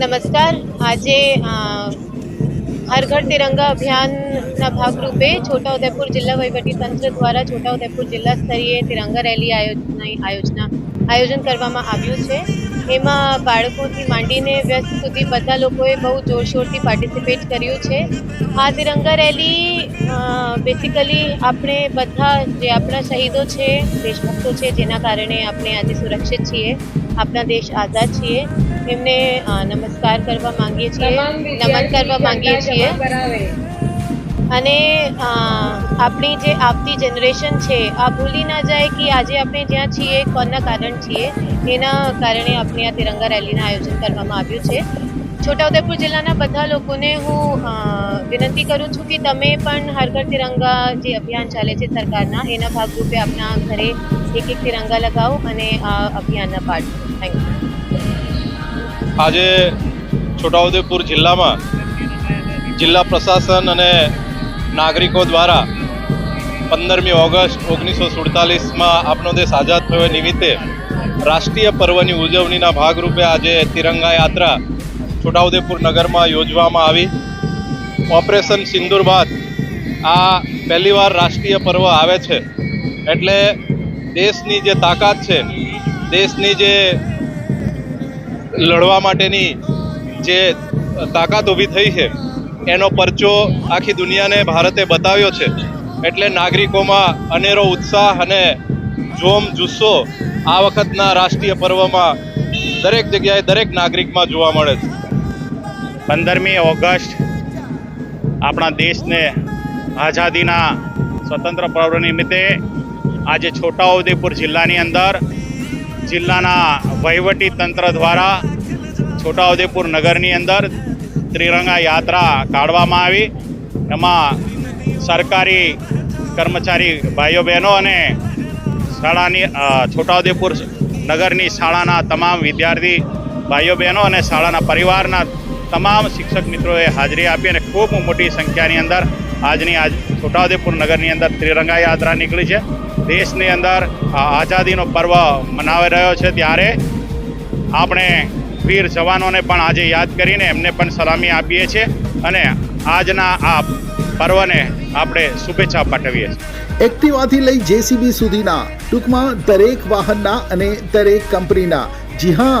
નમસ્કાર. આજે હર ઘર તિરંગા અભિયાનના ભાગરૂપે છોટાઉદેપુર જિલ્લા તંત્ર દ્વારા છોટાઉદેપુર જિલ્લા સ્તરીય તિરંગા રેલી આયોજના આયોજના, આયોજન કરવામાં આવ્યું છે. એમાં બાળકોથી માંડીને વ્યસ્ત સુધી બધા લોકોએ બહુ જોરશોરથી પાર્ટિસિપેટ કર્યું છે. આ તિરંગા રેલી બેસિકલી આપણે બધા જે આપણા શહીદો છે, દેશભક્તો છે, જેના કારણે આપણે આજે સુરક્ષિત છીએ. આપણા દેશ આઝાદ છીએ. એમને નમસ્કાર કરવા માંગીએ છીએ. નમન કરવા માંગીએ છીએ. અને આપણી જે આવતી જનરેશન છે, આ ભૂલી ના જાય કે આજે આપણે જ્યાં છીએ, કોના કારણ છીએ, એના કારણે આપણે આ તિરંગા રેલીનું આયોજન કરવામાં આવ્યું છે. છોટાઉદેપુર જિલ્લાના બધા લોકોને હું વિનંતી કરું છું કે તમે પણ હર ઘર તિરંગા જે અભિયાન ચાલે છે સરકારના, એના ભાગરૂપે આપના ઘરે એક એક તિરંગા લગાવો અને આ અભિયાનના પાર્ટ થેન્ક યુ આજે છોટાઉદેપુર જિલ્લામાં જિલ્લા પ્રશાસન અને નાગરિકો દ્વારા પંદરમી ઓગસ્ટ ઓગણીસો સુડતાલીસમાં આપણો દેશ આઝાદ થયો નિમિત્તે રાષ્ટ્રીય પર્વની ઉજવણીના ભાગરૂપે આજે તિરંગા યાત્રા છોટાઉદેપુર નગરમાં યોજવામાં આવી. ઓપરેશન સિંદૂર બાદ આ પહેલીવાર રાષ્ટ્રીય પર્વ આવે છે. એટલે દેશની જે તાકાત છે, દેશની જે લડવા માટેની જે તાકાત ઊભી થઈ છે, એનો પરચો આખી દુનિયાને ભારતે બતાવ્યો છે. એટલે નાગરિકોમાં અનેરો ઉત્સાહ અને જોમ જુસ્સો આ વખતના રાષ્ટ્રીય પર્વમાં દરેક જગ્યાએ દરેક નાગરિકમાં જોવા મળે છે. પંદરમી ઓગસ્ટ આપણા દેશને આઝાદીના સ્વતંત્ર પર્વ નિમિત્તે આજે છોટાઉદેપુર જિલ્લાની અંદર જિલ્લાના વહીવટી તંત્ર દ્વારા છોટાઉદેપુર નગરની અંદર ત્રિરંગા યાત્રા કાઢવામાં આવી. એમાં સરકારી કર્મચારી ભાઈઓ બહેનો અને શાળાની છોટાઉદેપુર નગરની શાળાના તમામ વિદ્યાર્થી ભાઈઓ બહેનો અને શાળાના પરિવારના તમામ શિક્ષક મિત્રોએ હાજરી આપી અને ખૂબ મોટી સંખ્યાની અંદર આજની આજ છોટાઉદેપુર નગરની અંદર ત્રિરંગા યાત્રા નીકળી છે. દેશની અંદર આઝાદીનો પર્વ મનાવી રહ્યો છે. ત્યારે આપણે વીર જવાનોને પણ આજે યાદ કરીને એમને પણ સલામી આપીએ છીએ અને આજના આ પર્વને આપણે શુભેચ્છા પાઠવીએ છીએ. એક્ટિવાથી લઈ જેસીબી સુધીના ટૂંકમાં દરેક વાહનના અને દરેક કંપનીના. જી હા